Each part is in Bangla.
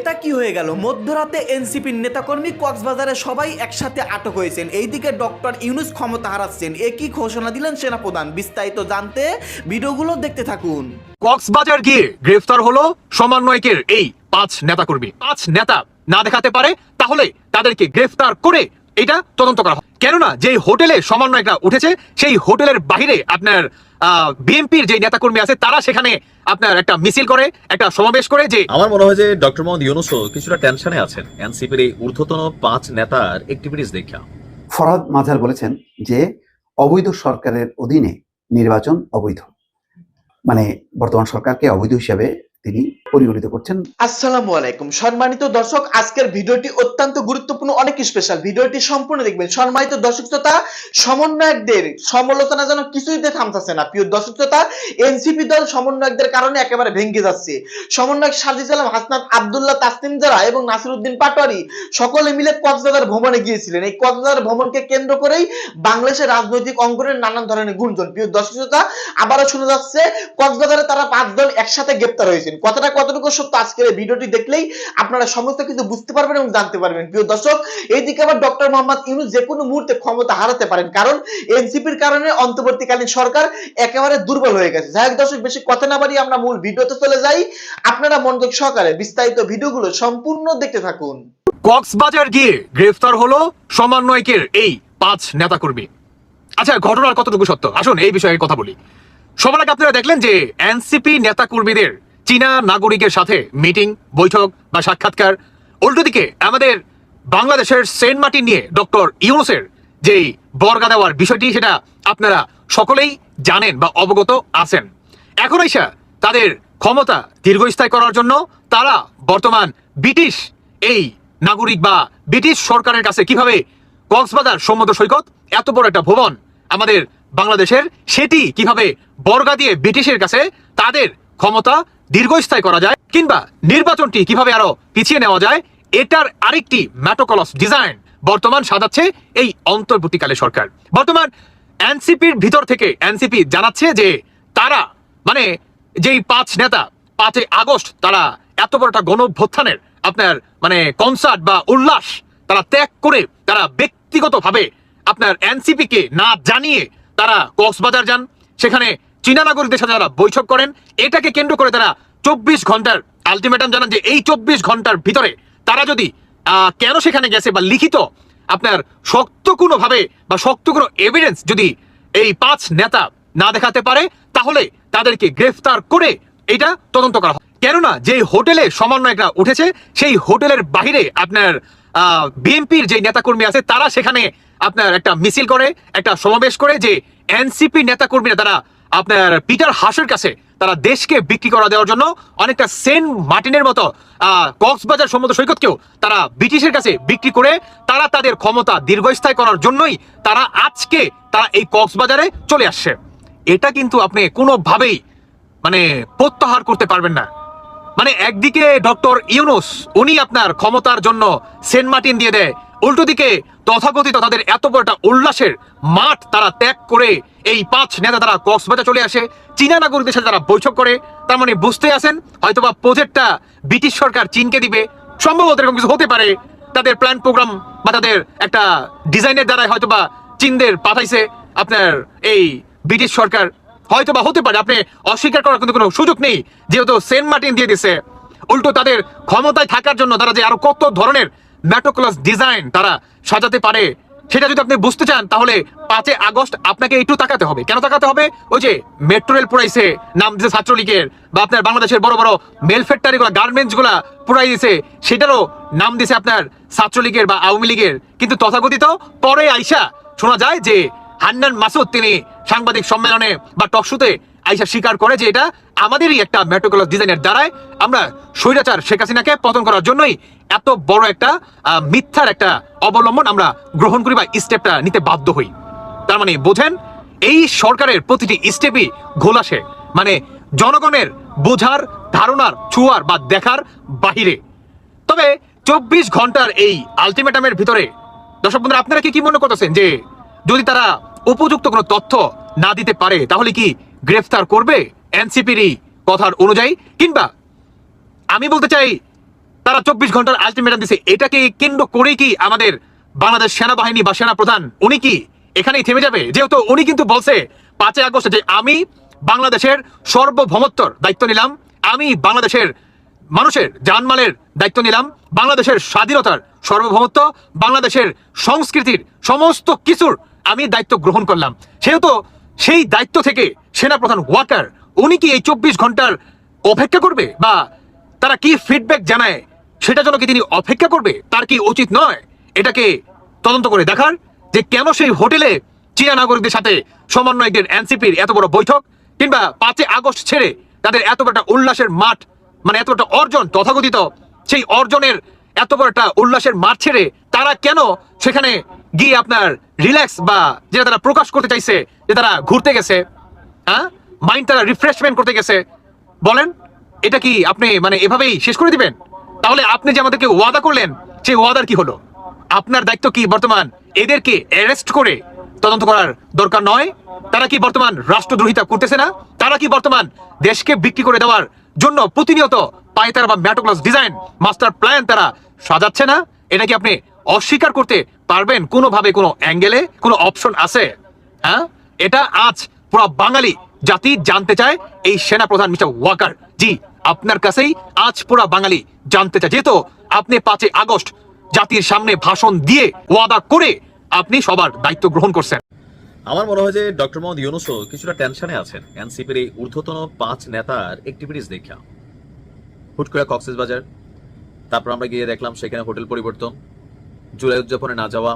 এটা কি হয়ে গেল? মধ্যরাতে এনসিপির নেতাকর্মী কক্সবাজারে সবাই একসাথে আটক হয়েছেন। এইদিকে ডক্টর ইউনুস ক্ষমতা হারাচ্ছেন। একই ঘোষণা দিলেন সেনাপ্রধান? বিস্তারিত জানতে ভিডিওগুলো দেখতে থাকুন। কক্সবাজার গিয়ে গ্রেফতার হলো সমন্বয়কের এই পাঁচ নেতাকর্মী। পাঁচ নেতা না দেখাতে পারে, তাহলে তাদেরকে গ্রেফতার করে এটা তদন্ত করা হয়। কেননা যে হোটেলে সমন্বয়করা উঠেছে সেই হোটেলের বাইরে আপনার বিএনপির যে নেতাকর্মী আছে তারা সেখানে আপনার একটা মিছিল করে একটা সমাবেশ করে যে আমার মনে হয় যে ডক্টর মোহাম্মদ ইউনুসও কিছুটা টেনশনে আছেন। এনসিপির এই ঊর্ধ্বতন পাঁচ নেতার অ্যাক্টিভিটিস দেখা। ফরহাদ মাঝার বলেছেন যে অবৈধ সরকারের অধীনে নির্বাচন অবৈধ। মানে বর্তমান সরকারকে অবৈধ হিসাবে তিনি পরিগণিত করছেন। আসসালামু আলাইকুম। সম্মানিত দর্শক, আজকের ভিডিওটি অত্যন্ত গুরুত্বপূর্ণ, অনেক স্পেশাল ভিডিওটি সম্পূর্ণ দেখবেন। সম্মানিত দর্শক শ্রোতা, সমন্বয়কদের সমালোচনা যেন কিছুইতে থামতেছে না। প্রিয় দর্শক শ্রোতা এনসিপি দল সমন্বয়কদের কারণে একেবারে ভেঙে যাচ্ছে। সমন্বয়ক সাজিদ আলম, হাসনাত আব্দুল্লাহ তাসনিম জারা এবং নাসিরউদ্দিন পাটোয়ারি সকলে মিলে কক্সবাজার ভ্রমণে গিয়েছিলেন। এই কক্সবাজার ভ্রমণকে কেন্দ্র করেই বাংলাদেশের রাজনৈতিক অঙ্গনের নানান ধরনের গুঞ্জন। প্রিয় দর্শক শ্রোতা, আবারও শোনা যাচ্ছে, কক্সবাজারে তারা পাঁচজন একসাথে গ্রেপ্তার হয়েছেন কথাটা কতটুকু সত্য আজকের এই ভিডিওটি দেখলেই আপনারা সমস্ত কিছু বুঝতে পারবেন এবং জানতে পারবেন। প্রিয় দর্শক, এইদিকে আবার ডক্টর মোহাম্মদ ইউনুস যে কোনো মুহূর্তে ক্ষমতা হারাতে পারেন, কারণ এনসিপির কারণে অন্তর্বর্তীকালীন সরকার একেবারে দুর্বল হয়ে গেছে। যাই হোক দর্শক, বেশি কথা না বাড়িয়ে আমরা মূল ভিডিওতে চলে যাই। আপনারা মনোযোগ সহকারে বিস্তারিত ভিডিওগুলো সম্পূর্ণ দেখতে থাকুন। কক্সবাজার গিয়ে গ্রেফতার হলো সমন্বয়কের এই পাঁচ নেতাকর্মী। আচ্ছা ঘটনার কতটুকু সত্য? আসুন এই বিষয়ে কথা বলি। সবার আগে আপনারা দেখলেন যে এনসিপি নেতাকর্মীদের চীনা নাগরিকের সাথে মিটিং, বৈঠক বা সাক্ষাৎকার। উল্টো দিকে আমাদের বাংলাদেশের সেন্ট মার্টিন নিয়ে ডক্টর ইউনুসের যেই বর্গা দেওয়ার বিষয়টি, সেটা আপনারা সকলেই জানেন বা অবগত আছেন। এখন এসা তাদের ক্ষমতা দীর্ঘস্থায়ী করার জন্য তারা বর্তমান ব্রিটিশ এই নাগরিক বা ব্রিটিশ সরকারের কাছে কীভাবে কক্সবাজার সমুদ্র সৈকত, এত বড় একটা ভবন আমাদের বাংলাদেশের, সেটি কীভাবে বর্গা দিয়ে ব্রিটিশের কাছে তাদের ক্ষমতা দীর্ঘস্থায়ী করা যায় কিংবা নির্বাচনটি কীভাবে আরও পিছিয়ে নেওয়া যায়, এটার আরেকটি ম্যাটোকলস ডিজাইন বর্তমান সাজাচ্ছে এই অন্তর্বর্তীকালে সরকার। বর্তমান এনসিপির ভিতর থেকে এনসিপি জানাচ্ছে যে তারা মানে যেই পাঁচ নেতা, পাঁচই আগস্ট তারা এত বড় একটা গণভ্যুত্থানের আপনার মানে কনসার্ট বা উল্লাস তারা ত্যাগ করে তারা ব্যক্তিগতভাবে আপনার এনসিপিকে না জানিয়ে তারা কক্সবাজার যান। সেখানে চীনা নাগরিকদের সাথে তারা বৈঠক করেন, এটাকে কেন্দ্র করে তারা চব্বিশ ঘণ্টার আলটিমেটাম জানান যে এই চব্বিশ ঘণ্টার ভিতরে তারা যদি কেন সেখানে গেছে বা লিখিত আপনার শক্ত কোনোভাবে বা শক্ত কোনো এভিডেন্স যদি এই পাঁচ নেতা না দেখাতে পারে, তাহলে তাদেরকে গ্রেফতার করে এটা তদন্ত করা হয়। কেননা যে হোটেলে সমন্বয়টা উঠেছে, সেই হোটেলের বাইরে আপনার বিএনপির যে নেতাকর্মী আছে, তারা সেখানে আপনার একটা মিছিল করে, একটা সমাবেশ করে যে এনসিপি নেতাকর্মীরা তারা আপনার পিটার হাসের কাছে তারা দেশকে বিক্রি করা দেওয়ার জন্য অনেকটা সেন্ট মার্টিনের মতো কক্সবাজার সমুদ্র সৈকতকেও তারা ব্রিটিশের কাছে বিক্রি করে তারা তাদের ক্ষমতা দীর্ঘস্থায়ী করার জন্যই তারা আজকে তারা এই কক্সবাজারে চলে আসছে। এটা কিন্তু আপনি কোনোভাবেই মানে প্রত্যাহার করতে পারবেন না। মানে একদিকে ডক্টর ইউনুস, উনি আপনার ক্ষমতার জন্য সেন্ট মার্টিন দিয়ে দেয়, উল্টো দিকে তথাকথিত তাদের এত বড় একটা উল্লাসের মাঠ তারা ত্যাগ করে এই পাঁচ নেতা তারা কক্সবাজার চলে আসে, চীনা নাগরিকদের সাথে তারা বৈঠক করে। তার মানে বুঝতে আছেন, হয়তোবা প্রজেক্টটা ব্রিটিশ সরকার চীনকে দিবে। সম্ভবত এরকম কিছু হতে পারে। তাদের প্ল্যান প্রোগ্রাম বা তাদের একটা ডিজাইনের দ্বারাই হয়তোবা চীনদের পাঠাইছে আপনার এই ব্রিটিশ সরকার। হয়তো বা হতে পারে, আপনি অস্বীকার করার কিন্তু কোনো সুযোগ নেই। যেহেতু সেন্ট মার্টিন দিয়ে দিছে, উল্টো তাদের ক্ষমতায় থাকার জন্য তারা যে আরও কত ধরনের ম্যাটোক্লাস ডিজাইন তারা সাজাতে পারে সেটা যদি আপনি বুঝতে চান, তাহলে পাঁচই আগস্ট আপনাকে একটু তাকাতে হবে। কেন তাকাতে হবে? ওই যে মেট্রো রেল পুরাইছে নাম দিয়েছে ছাত্রলীগের, বা আপনার বাংলাদেশের বড় বড় মেল ফ্যাক্টরি গুলা গার্মেন্টসগুলা পুরাই দিয়েছে, সেটারও নাম দিয়েছে আপনার ছাত্রলীগের বা আওয়ামী লীগের। কিন্তু তথাকথিত পরে আইসা শোনা যায় যে হান্নান মাসুদ, তিনি সাংবাদিক সম্মেলনে বা টকশোতে আইসা স্বীকার করে যে এটা আমাদেরই একটা মেট্রোকলাস ডিজাইনের দ্বারায় আমরা স্বৈরাচার শেখ হাসিনাকে পতন করার জন্যই এত বড় একটা মিথ্যার একটা অবলম্বন আমরা গ্রহণ করি বা স্টেপটা নিতে বাধ্য হই। তার মানে বোঝেন, এই সরকারের প্রতিটি স্টেপই ঘোলাসে। মানে জনগণের বোঝার, ধারণার, ছুয়ার বা দেখার বাহিরে। তবে চব্বিশ ঘণ্টার এই আলটিমেটামের ভিতরে, দর্শক বন্ধুরা, আপনারা কি কি মনে করতেছেন যে যদি তারা উপযুক্ত কোনো তথ্য না দিতে পারে, তাহলে কি গ্রেফতার করবে এনসিপির কথার অনুযায়ী, কিংবা আমি বলতে চাই, তারা চব্বিশ ঘণ্টার আলটিমেটাম দিছে, এটাকে কেন্দ্র করে কি আমাদের বাংলাদেশ সেনাবাহিনী বা সেনা প্রধান উনি কি এখানেই থেমে যাবে? যেহেতু উনি কিন্তু বলছে পাঁচই আগস্ট যে আমি বাংলাদেশের সর্বভৌমত্বর দায়িত্ব নিলাম, আমি বাংলাদেশের মানুষের জানমালের দায়িত্ব নিলাম, বাংলাদেশের স্বাধীনতার সর্বভৌমত্ব, বাংলাদেশের সংস্কৃতির সমস্ত কিছুর আমি দায়িত্ব গ্রহণ করলাম। সেহেতু সেই দায়িত্ব থেকে সেনাপ্রধান ওয়াকার, উনি কি এই চব্বিশ ঘণ্টার অপেক্ষা করবে? বা তারা কি ফিডব্যাক জানায়? সেটা জন্য কি তিনি অপেক্ষা করবে? তার কি উচিত নয়? এটাকে তদন্ত করে দেখার যে কেন সেই হোটেলে চীনা নাগরিকদের সাথে সমন্বয়কদের এনসিপির এত বড় বৈঠক, কিংবা পাঁচই আগস্ট ছেড়ে তাদের এত বড় একটা উল্লাসের মাঠ মানে এত একটা অর্জন, তথাকথিত সেই অর্জনের এত বড় একটা উল্লাসের মাঠ ছেড়ে তারা কেন সেখানে গিয়ে আপনার রিল্যাক্স বা যেটা তারা প্রকাশ করতে চাইছে, যে তারা ঘুরতে গেছে? হ্যাঁ? রিফ্রেশমেন্ট করতে গেছে। বলেন, এটা কি আপনি মানে এভাবেই শেষ করে দিবেন? তাহলে আপনি যে আমাদেরকে ওয়াদা করলেন, সেই ওয়াদার কি হলো? আপনার দায়িত্ব কি বর্তমান? এদেরকে অ্যারেস্ট করে তদন্ত করার দরকার নয়। তারা কি বর্তমান রাষ্ট্রদ্রোহিতা করতেছে না? তারা কি বর্তমান দেশকে বিক্রি করে দেওয়ার জন্য প্রতিনিয়ত পায়তারা বা ম্যাটোক্লাস ডিজাইন মাস্টার প্ল্যান তারা সাজাচ্ছে না? এটা কি আপনি অস্বীকার করতে পারবেন কোনোভাবে কোনো অ্যাঙ্গেলে কোনো অপশন আছে? হ্যাঁ? এটা আজ পুরো বাঙালি জাতি জানতে চায় এই সেনা প্রধান মিস্টার ওয়াকার। জি, আপনার কাছেই আজ পুরো বাঙালি জানতে চায়। যেহেতু আপনি পাঁচই আগস্ট জাতির সামনে ভাষণ দিয়ে ওয়াদা করে আপনি সবার দায়িত্ব গ্রহণ করছেন। আমার মনে হয় যে ডক্টর মোহাম্মদ ইউনুসও কিছুটা টেনশনে আছেন। এনসিপির এই ঊর্ধ্বতন পাঁচ নেতার অ্যাক্টিভিটিস দেখা। হুট করে কক্সেস বাজার, তারপর আমরা গিয়ে দেখলাম সেখানে হোটেল পরিবর্তন, জুলাই উদযাপনে না যাওয়া,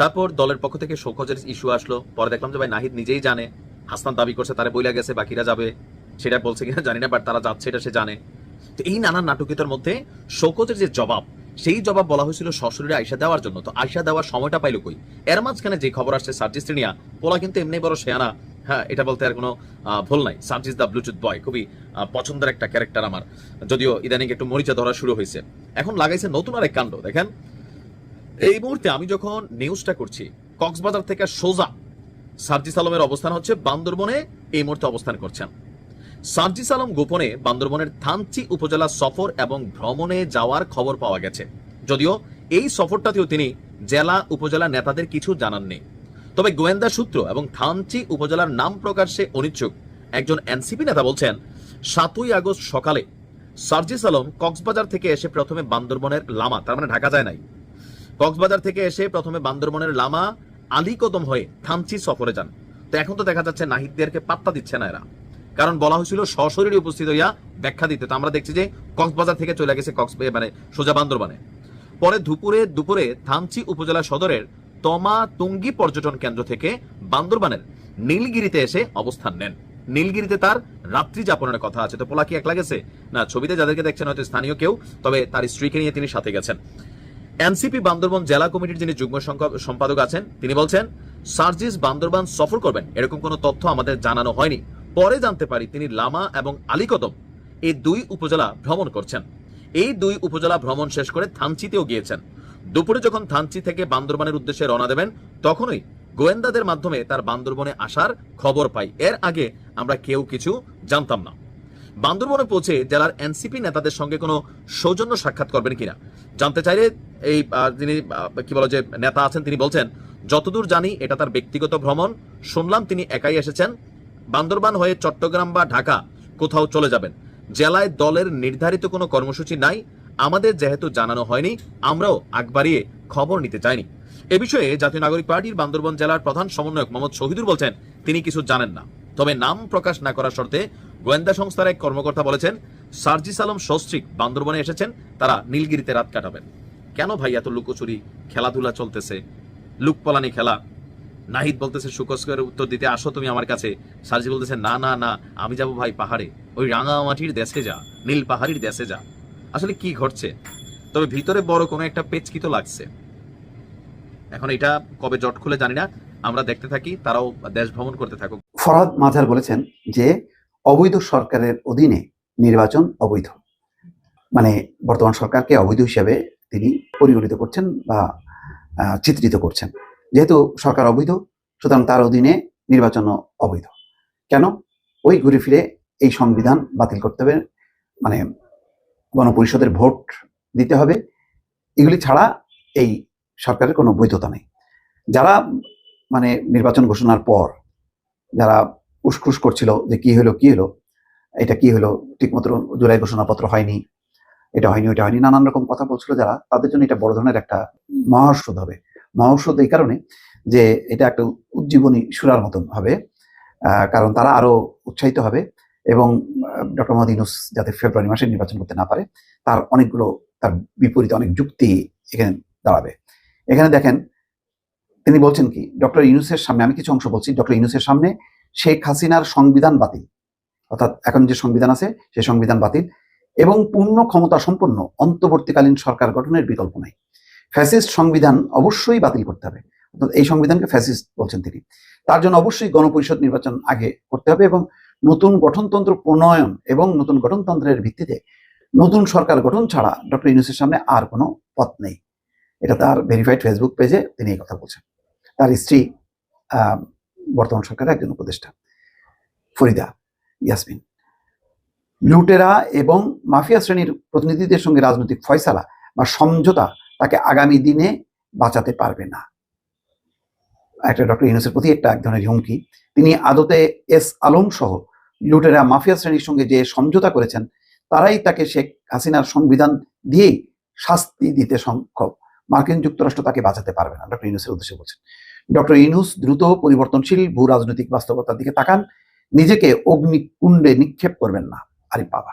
তারপর দলের পক্ষ থেকে শোকজের ইস্যু আসলো। পরে দেখলাম যে ভাই নাহিদ নিজেই জানে হাসনান দাবি করছে, তারা বইলা গেছে, বাকিরা যাবে। সেটা বলছে কিনা জানি না বাট তারা যাচ্ছে, এটা সে জানে। তো এই নানান নাটকিতার মধ্যে শোকজের যে জবাব, সেই জবাব বলা হয়েছিল সশরীরে আইসা দেওয়ার জন্য। তো আইসা দেওয়ার সময়টা পাইলো কই? এর মাঝখানে যে খবর আসছে, সার্জিস নিয়া পোলা কিন্তু এমনি বড় শেয়ানা। হ্যাঁ এটা বলতে আর কোনো ভুল নাই। সার্জিস দা ব্লুটুথ বয়, খুবই পছন্দের একটা ক্যারেক্টার আমার। যদিও ইদানিং একটু মরিচা ধরা শুরু হয়েছে। এখন লাগাইছে নতুন আর এক কাণ্ড, দেখেন। এই মুহূর্তে আমি যখন নিউজটা করছি, কক্সবাজার থেকে সোজা সার্জিস আলমের অবস্থান হচ্ছে বান্দরবনে, এই মুহূর্তে অবস্থান করছেন। সার্জিস আলম গোপনে বান্দরবনের থানচি উপজেলা সফর এবং ভ্রমণে যাওয়ার খবর পাওয়া গেছে। যদিও এই সফরটাতেও তিনি জেলা উপজেলা নেতাদের কিছু জানাননি। তবে গোয়েন্দা সূত্র এবং থানচি উপজেলার নাম প্রকাশে অনিচ্ছুক একজন এনসিপি নেতা বলছেন, সাতই আগস্ট সকালে সার্জিস আলম কক্সবাজার থেকে এসে প্রথমে বান্দরবনের লামা, তার মানে ঢাকা যায় নাই। কক্সবাজার থেকে এসে প্রথমে বান্দরবনের লামা আলীকদম হয়ে থানচি সফরে যান। তো এখন তো দেখা যাচ্ছে নাহিদদেরকে পাত্তা দিচ্ছে না এরা। কারণ বলা হয়েছিল সশরীরে উপস্থিত হইয়া ব্যাখ্যা দিতে। তো আমরা দেখছি যে কক্সবাজার থেকে চলে গেছে কক্স মানে সোজা বান্দরবানে। পরে দুপুরে দুপুরে থানচি উপজেলা সদরের তমা তুঙ্গি পর্যটন কেন্দ্র থেকে বান্দরবানের নীলগিরিতে এসে অবস্থান নেন। নীলগিরিতে তার রাত্রি যাপনের কথা আছে। তো পোলা কি একলা গেছে না, ছবিতে যাদেরকে দেখছেন হয়তো স্থানীয় কেউ, তবে তার স্ত্রীকে নিয়ে তিনি সাথে গেছেন। এনসিপি বান্দরবন জেলা কমিটির যিনি যুগ্ম সম্পাদক আছেন, তিনি বলছেন, সার্জিস বান্দরবান সফর করবেন, এরকম কোনো তথ্য আমাদের জানানো হয়নি। পরে জানতে পারি তিনি লামা এবং আলীকদম এই দুই উপজেলা ভ্রমণ করছেন। এই দুই উপজেলা ভ্রমণ শেষ করে থানচিতেও গিয়েছেন। দুপুরে যখন থানচি থেকে বান্দরবানের উদ্দেশ্যে রওনা দেবেন, তখনই গোয়েন্দাদের মাধ্যমে তার বান্দরবনে আসার খবর পাই। এর আগে আমরা কেউ কিছু জানতাম না। বান্দরবনে পৌঁছে জেলার এনসিপি নেতাদের সঙ্গে কোনো সৌজন্য সাক্ষাৎ করবেন কিনা? জানতে চাইলে এই যিনি কি বলে যে নেতা আছেন, তিনি বলছেন, যতদূর জানি এটা তার ব্যক্তিগত ভ্রমণ। শুনলাম তিনি একাই এসেছেন। বান্দরবান হয়ে চট্টগ্রাম বা ঢাকা কোথাও চলে যাবেন। জেলায় দলের নির্ধারিত কোনো কর্মসূচি নাই। আমাদের যেহেতু জানানো হয়নি, আমরাও আগ বাড়িয়ে খবর নিতে চাইনি। এ বিষয়ে জাতীয় নাগরিক পার্টির বান্দরবান জেলার প্রধান সমন্বয়ক মোহাম্মদ শহীদুর বলছেন, তিনি কিছু জানেন না। তবে নাম প্রকাশ না করার শর্তে গোয়েন্দা সংস্থার এক কর্মকর্তা বলেছেন সার্জিস আলম সস্ত্রিক বান্দরবনে এসেছেন, তারা নীলগিরিতে রাত কাটাবেন। কেন ভাই এত লুকোচুরি? খেলাধুলা চলতেছে। লুকপলানি খেলা। নাহিদ বলতেছে সুকস্করের উত্তর দিতে আসো তুমি আমার কাছে। সার্জি বলতেছে, না না না, আমি যাব ভাই পাহাড়ে। ওই রাঙামাটির দেশে যা, নীল পাহাড়ির দেশে যা। আসলে কি ঘটছে? তবে ভিতরে বড় কোনো একটা পেচকি তো লাগছে। এখন এটা কবে জট খুলে জানি না। আমরা দেখতে থাকি, তারাও দেশ ভ্রমণ করতে থাকুক। ফরহাদ মাঝার বলেছেন যে, অবৈধ সরকারের অধীনে নির্বাচন অবৈধ। মানে বর্তমান সরকারকে অবৈধ হিসাবে তিনি পরিগণিত করছেন বা চিত্রিত করছেন। যেহেতু সরকার অবৈধ, সুতরাং তার অধীনে নির্বাচনও অবৈধ। কেন? ওই ঘুরে ফিরে এই সংবিধান বাতিল করতে হবে মানে গণপরিষদের ভোট দিতে হবে। এগুলি ছাড়া এই সরকারের কোনো বৈধতা নেই। যারা মানে নির্বাচন ঘোষণার পর, যারা উসখুস করছিল যে কি হলো কি হলো এটা কি হলো? ঠিকমতো জুলাই ঘোষণাপত্র হয়নি, এটা হয়নি ওটা হয়নি, নানান রকম কথা বলছিল যারা, তাদের জন্য এটা বড় ধরনের একটা মহাঔষধ হবে। মহাঔষধ এই কারণে যে এটা একটা উজ্জীবনী সুরার মতন হবে কারণ তারা আরও উৎসাহিত হবে এবং ডক্টর মোহাম্মদ ইউনুস যাতে ফেব্রুয়ারি মাসে নির্বাচন করতে না পারে, তার অনেকগুলো, তার বিপরীতে অনেক যুক্তি এখানে দাঁড়াবে। এখানে দেখেন, তিনি বলছেন কি, ডক্টর ইউনুসের সামনে, আমি কিছু অংশ বলছি, ডক্টর ইউনুসের সামনে শেখ হাসিনার সংবিধান বাতিল। অর্থাৎ এখন যে সংবিধান আছে, সেই সংবিধান বাতিল এবং পূর্ণ ক্ষমতা সম্পন্ন অন্তর্বর্তীকালীন সরকার গঠনের বিকল্প নাই। ফ্যাসিস্ট সংবিধান অবশ্যই বাতিল করতে হবে। অর্থাৎ এই সংবিধানকে ফ্যাসিস্ট বলছেন তিনি। তার জন্য অবশ্যই গণপরিষদ নির্বাচন আগে করতে হবে এবং নতুন গঠনতন্ত্র প্রণয়ন এবং নতুন গঠনতন্ত্রের ভিত্তিতে নতুন সরকার গঠন ছাড়া ডক্টর ইউনুসের সামনে আর কোনো পথ নেই। এটা তার ভেরিফাইড ফেসবুক পেজে তিনি এই কথা বলছেন। তার স্ত্রী বর্তমান সরকারের একজন উপদেষ্টা, ফরিদা। ইয়াসমিন। লুটেরা এবং মাফিয়া শ্রেণির প্রতিনিধিদের সঙ্গে রাজনৈতিক ফয়সালা বা সমঝোতা তাকে আগামী দিনে বাঁচাতে পারবে না। একটা ডক্টর ইউনুসের প্রতি একটা এক ধরনের হুমকি। তিনি আদতে এস আলম সহ লুটেরা মাফিয়া শ্রেণির সঙ্গে যে সমঝোতা করেছেন, তারাই তাকে শেখ হাসিনার সংবিধান দিয়েই শাস্তি দিতে সক্ষম। মার্কিন যুক্তরাষ্ট্র তাকে বাঁচাতে পারবে না, ডক্টর ইউনুসের উদ্দেশ্যে বলছেন। ডক্টর ইউনুস দ্রুত পরিবর্তনশীল ভূ রাজনৈতিক বাস্তবতার দিকে তাকান। নিজেকে অগ্নিকুণ্ডে নিক্ষেপ করবেন না। আরে বাবা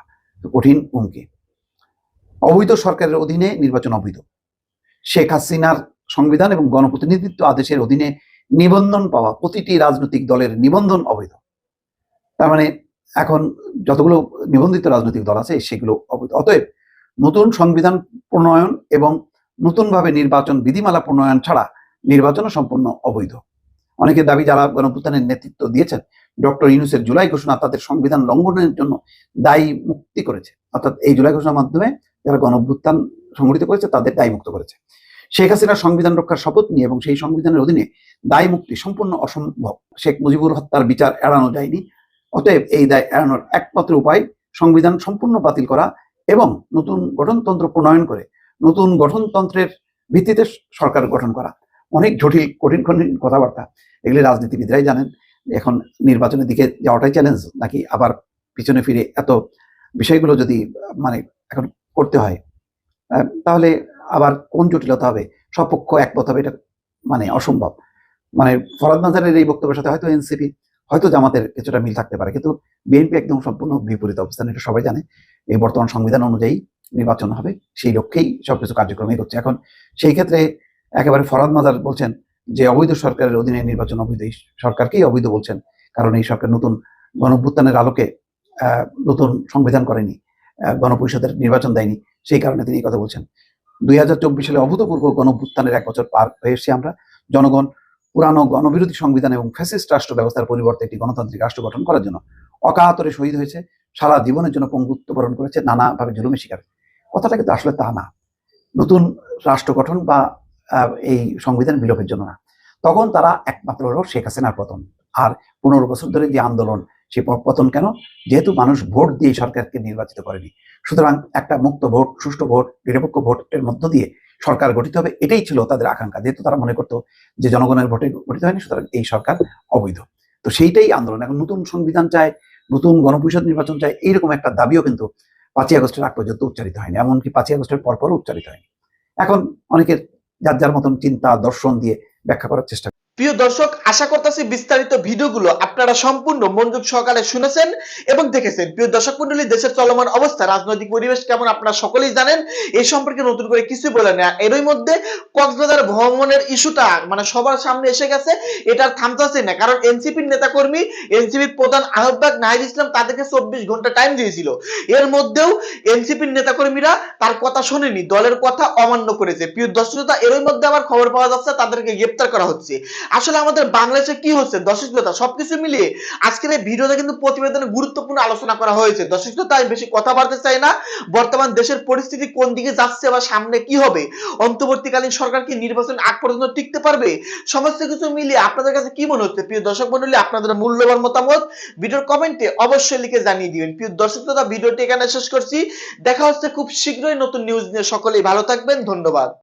কঠিন হুমকি। অবৈধ সরকারের অধীনে নির্বাচন অবৈধ। শেখ হাসিনার সংবিধান এবং গণপ্রতিনিধিত্ব আদেশের অধীনে নিবন্ধন পাওয়া প্রতিটি রাজনৈতিক দলের নিবন্ধন অবৈধ। তার মানে এখন যতগুলো নিবন্ধিত রাজনৈতিক দল আছে, সেগুলো অবৈধ। অতএব নতুন সংবিধান প্রণয়ন এবং নতুনভাবে নির্বাচন বিধিমালা প্রণয়ন ছাড়া নির্বাচনও সম্পূর্ণ অবৈধ। অনেকের দাবি, যারা গণপ্রত্যানের নেতৃত্ব দিয়েছেন ডক্টর ইউনুসের জুলাই ঘোষণা তাদের সংবিধান লঙ্ঘনের জন্য দায়ী মুক্তি করেছে। অর্থাৎ এই জুলাই ঘোষণার মাধ্যমে যারা গণভ্যুত্থান সংগঠিত করেছে, তাদের দায়ী মুক্ত করেছে। শেখ হাসিনার সংবিধান রক্ষার শপথ নিয়ে এবং সেই সংবিধানের অধীনে দায় মুক্তি সম্পূর্ণ অসম্ভব। শেখ মুজিবুর হত্যার বিচার এড়ানো যায়নি। অতএব এই দায় এড়ানোর একমাত্র উপায় সংবিধান সম্পূর্ণ বাতিল করা এবং নতুন গঠনতন্ত্র প্রণয়ন করে নতুন গঠনতন্ত্রের ভিত্তিতে সরকার গঠন করা। অনেক জটিল, কঠিন কঠিন কথাবার্তা। এগুলি রাজনীতিবিদরাই জানেন। এখন নির্বাচনের দিকে যাওয়াটাই চ্যালেঞ্জ নাকি আবার পিছনে ফিরে এত বিষয়গুলো যদি মানে এখন করতে হয় তাহলে আবার কোন জটিলতা হবে? সপক্ষ একমত হবে এটা মানে অসম্ভব। মানে ফরাদ নাজারের এই বক্তব্যের সাথে হয়তো এনসিপি, হয়তো জামাতের কিছুটা মিল থাকতে পারে, কিন্তু বিএনপি একদম সম্পূর্ণ বিপরীত অবস্থান, এটা সবাই জানে। এই বর্তমান সংবিধান অনুযায়ী নির্বাচন হবে, সেই লক্ষ্যেই সবকিছু কার্যক্রমই করছে এখন সেই ক্ষেত্রে একেবারে ফরাদ মাজার বলছেন যে অবৈধ সরকারের অধীনে নির্বাচন অবৈধ, এই সরকারকেই অবৈধ বলছেন। কারণ এই সরকার নতুন গণভ্যুত্থানের আলোকে নতুন সংবিধান করেনি গণপরিষদের নির্বাচন দেয়নি, সেই কারণে তিনি কথা বলছেন। দুই হাজার চব্বিশ সালে অভূতপূর্ব গণভ্যুত্থানের এক বছর পার হয়ে এসেছি আমরা। জনগণ, পুরানো গণবিরোধী সংবিধান এবং ফ্যাসিস্ট রাষ্ট্র ব্যবস্থার পরিবর্তে একটি গণতান্ত্রিক রাষ্ট্র গঠন করার জন্য অকাতরে শহীদ হয়েছে। সারা জীবনের জন্য পঙ্গুত্ব বরণ করেছে, নানাভাবে জুলুমে শিকার। কথাটা কিন্তু আসলে তা না। নতুন রাষ্ট্র গঠন বা এই সংবিধান বিলোপের জন্য না। তখন তারা একমাত্র হলো শেখ হাসিনার পতন। আর পনেরো বছর ধরে যে আন্দোলন, সে পতন কেন? যেহেতু মানুষ ভোট দিয়ে সরকারকে নির্বাচিত করেনি। সুতরাং একটা মুক্ত ভোট, সুষ্ঠু ভোট, নিরপেক্ষ ভোটের মধ্য দিয়ে সরকার গঠিত হবে, এটাই ছিল তাদের আকাঙ্ক্ষা। যেহেতু তারা মনে করতো যে জনগণের ভোটে গঠিত হয়নি, সুতরাং এই সরকার অবৈধ। তো সেইটাই আন্দোলন। এখন নতুন সংবিধান চায়, নতুন গণপরিষদ নির্বাচন চায়, এইরকম একটা দাবিও কিন্তু পাঁচই আগস্টের আগ পর্যন্ত উচ্চারিত হয়নি। এমনকি পাঁচই আগস্টের পরপরও উচ্চারিত হয়নি। এখন অনেকের যার যার মতন চিন্তা দর্শন দিয়ে ব্যাখ্যা করার চেষ্টা প্রিয় দর্শক, আশা করতেছি বিস্তারিত ভিডিওগুলো আপনারা সম্পূর্ণ মনোযোগ সহকারে শুনেছেন এবং দেখেছেন। প্রিয় দর্শক মন্ডলী, দেশের চলমান অবস্থা, রাজনৈতিক পরিবেশ কেমন আপনারা সকলেই জানেন। এই সম্পর্কে নতুন করে কিছু বলে না। এরই মধ্যে কক্সবাজার ভ্রমণের ইস্যুটা মানে সবার সামনে এসে গেছে। এটা থামতেছে না, কারণ এনসিপির নেতাকর্মী, এনসিপির প্রধান আহ্বায়ক নাহিদ ইসলাম তাদেরকে চব্বিশ ঘণ্টা টাইম দিয়েছিল। এর মধ্যেও এনসিপির নেতাকর্মীরা তার কথা শোনেনি, দলের কথা অমান্য করেছে। প্রিয় দর্শকতা এরই মধ্যে আবার খবর পাওয়া যাচ্ছে, তাদেরকে গ্রেপ্তার করা হচ্ছে। আসলে আমাদের বাংলাদেশে কি হচ্ছে? দর্শক সবকিছু মিলিয়ে আজকের এই ভিডিওতে কিন্তু প্রতিবেদনে গুরুত্বপূর্ণ আলোচনা করা হয়েছে। দর্শক আমি বেশি কথা বলতে চাই না। বর্তমান দেশের পরিস্থিতি কোন দিকে যাচ্ছে বা সামনে কি হবে? অন্তর্বর্তীকালীন সরকার কি নির্বাচন আগ পর্যন্ত টিকতে পারবে? সমস্ত কিছু মিলিয়ে আপনাদের কাছে কি মনে হচ্ছে? প্রিয় দর্শক মন্ডলী, আপনাদের মূল্যবান মতামত ভিডিওর কমেন্টে অবশ্যই লিখে জানিয়ে দিবেন। প্রিয় দর্শক শ্রোতা ভিডিওটি এখানে শেষ করছি। দেখা হচ্ছে খুব শীঘ্রই নতুন নিউজ নিয়ে। সকলেই ভালো থাকবেন। ধন্যবাদ।